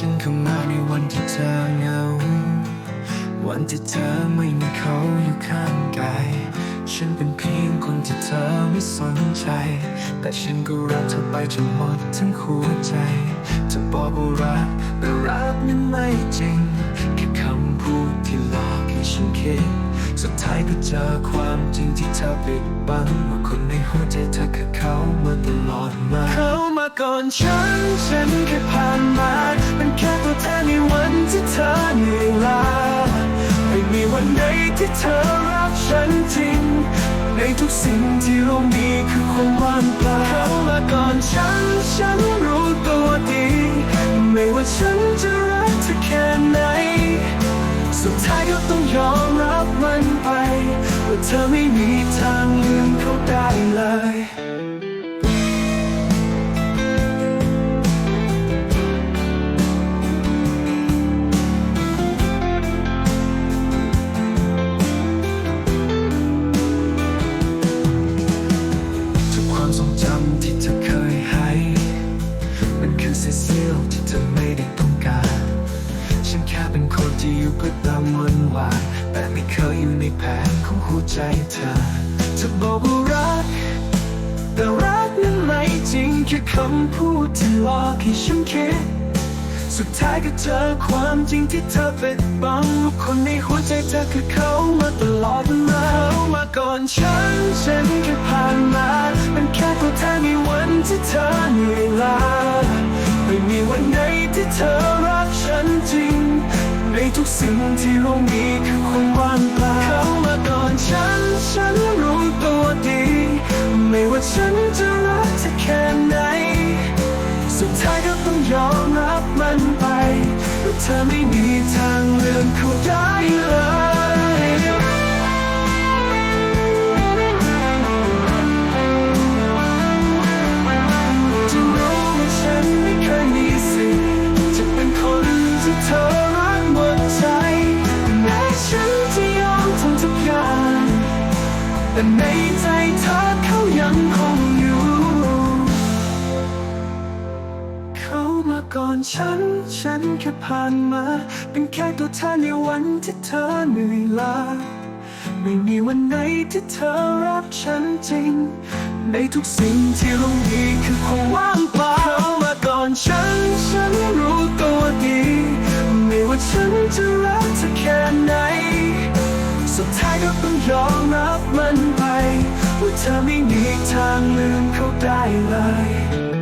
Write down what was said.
ฉันข้ามาในวันที่เธอเหงา วันที่เธอไม่มีเขาอยู่ข้างกาย ฉันเป็นเพียงคนที่เธอไม่สนใจ แต่ฉันก็รักเธอไปจนหมดทั้งหัวใจจะบอกว่ารักแต่รักนั้นไม่จริง แค่คำพูดที่หลอกให้ฉันคิด สุดท้ายก็เจอความจริงที่เธอปิดบังว่าคนในหัวใจเธอคือเขามาตลอดมา ก่อนฉัน ฉันแค่ผ่านมาเป็นแค่ตัวแทนในวันที่เธอเหนื่อยล้าไม่มีวันไหนที่เธอรักฉันจริง ในทุกสิ่งที่เรามีคือความว่างเปล่าเขามาก่อนฉัน ฉันรู้ตัวดี ไม่ว่าฉันจะรักเธอแค่ไหน สุดท้ายก็ต้องยอมรับมันไปว่าเธอไม่ียวที่เธอไม่ได้ต้องการ ฉันแค่เป็นคนที่อยู่เพื่อตามวันวานแต่ไม่เคยอยู่ในแผนของหัวใจเธอเธอบอกว่ารัก แต่รักนั้นไม่จริงแค่คำพูดที่หลอกให้ฉันคิดสุดท้ายก็เจอความจริงที่เธอปิดบังว่าคนในหัวใจเธอคือเขามาตลอดมาเขามาก่อนฉัน ฉันแค่ผ่านมา เป็นแค่ตัวแทนในวัน เธอรักฉันจริง ในทุกสิ่งที่เรามีคือความว่างเปล่าเขามาก่อนฉัน ฉันรู้ตัวดี ไม่ว่าฉันจะรักเธอแค่ไหน สุดท้ายก็ต้องยอมรับมันไปว่าเธอไม่มีทางเลือกเขาได้เลย แต่ในใจเธอเขายังคงอยู่ เขามาก่อนฉัน ฉันแค่ผ่านมา เป็นแค่ตัวแทนในวันที่เธอเหนื่อยล้าไม่มีวันไหนที่เธอรักฉันจริง ในทุกสิ่งที่เรามีคือความว่างเปล่าเขามาก่อนฉัน ฉันรู้ตัวดี ไม่ว่าฉันจะรักเธอแค่ไหน สุดท้ายก็ต้องยอม ธอไม่มีทางลืมเขาได้เลย